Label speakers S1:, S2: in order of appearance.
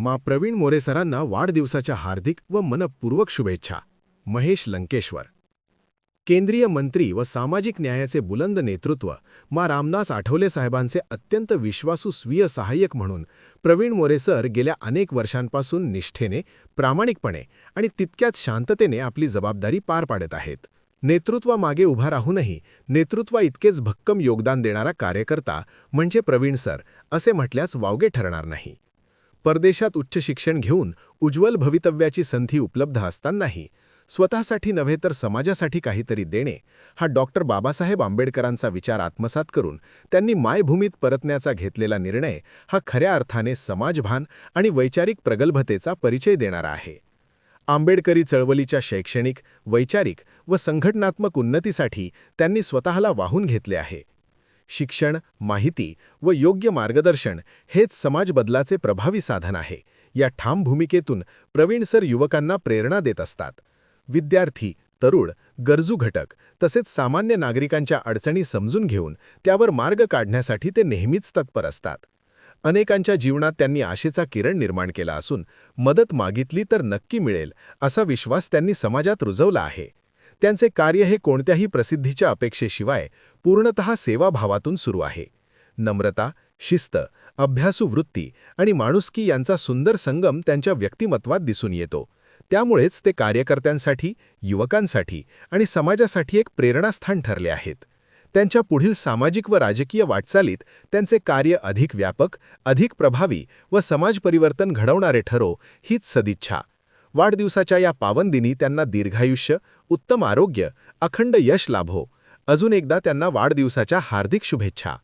S1: मा प्रवीण मोरे सरांना वाढदिवसाच्या हार्दिक व मनपूर्वक शुभेच्छा. महेश लंकेश्वर. केंद्रीय मंत्री व सामाजिक न्यायाचे बुलंद नेतृत्व मा रामदास आठवले साहेबांचे अत्यंत विश्वासू स्वीय सहाय्यक म्हणून प्रवीण मोरे सर गेल्या अनेक वर्षांपासून निष्ठेने प्रामाणिकपणे आणि तितक्याच शांततेने आपली जबाबदारी पार पाडत आहेत. नेतृत्वामागे उभा राहूनही नेतृत्वा इतकेच भक्कम योगदान देणारा कार्यकर्ता म्हणजे प्रवीण सर असे म्हटल्यास वावगे ठरणार नाही. परदेशात उच्च शिक्षण घेऊन उज्ज्वल भवितव्याची संधी उपलब्ध असतानाही स्वतःसाठी नव्हे तर समाजासाठी काहीतरी देणे हा डॉक्टर बाबासाहेब आंबेडकरांचा विचार आत्मसात करून त्यांनी मायभूमीत परतण्याचा घेतलेला निर्णय हा खऱ्या अर्थाने समाजभान आणि वैचारिक प्रगल्भतेचा परिचय देणारा आहे. आंबेडकरी चळवळीच्या शैक्षणिक वैचारिक व संघटनात्मक उन्नतीसाठी त्यांनी स्वतःला वाहून घेतले आहे. शिक्षण माहिती व योग्य मार्गदर्शन हेच समाज बदलाचे प्रभावी साधन आहे. या ठाम भूमिकेतून प्रवीण सर युवकांना प्रेरणा देत असतात. विद्यार्थी तरुण गरजू घटक तसेच सामान्य नागरिकांच्या अडचणी समजून घेऊन त्यावर मार्ग काढण्यासाठी ते नेहमीच तत्पर असतात. अनेकांच्या जीवनात त्यांनी आशेचा किरण निर्माण केला असून मदत मागितली तर नक्की मिळेल असा विश्वास त्यांनी समाजात रुजवला आहे. त्यांचे कार्य हे कोणत्याही प्रसिद्धीच्या अपेक्षेशिवाय पूर्णतः सेवाभावातून सुरू आहे. नम्रता शिस्त अभ्यासू वृत्ती आणि माणुसकी यांचा सुंदर संगम त्यांच्या व्यक्तिमत्वात दिसून येतो. त्यामुळेच ते कार्यकर्त्यांसाठी युवकांसाठी आणि समाजासाठी एक प्रेरणास्थान ठरले आहेत. त्यांच्या पुढील सामाजिक व राजकीय वाटचालीत त्यांचे कार्य अधिक व्यापक अधिक प्रभावी व समाज परिवर्तन घडवणारे ठरो हीच सदिच्छा. वाढदिवसाच्या या पावनदिनी त्यांना दीर्घायुष्य उत्तम आरोग्य अखंड यश लाभो. अजून एकदा त्यांना वाढदिवसाच्या हार्दिक शुभेच्छा.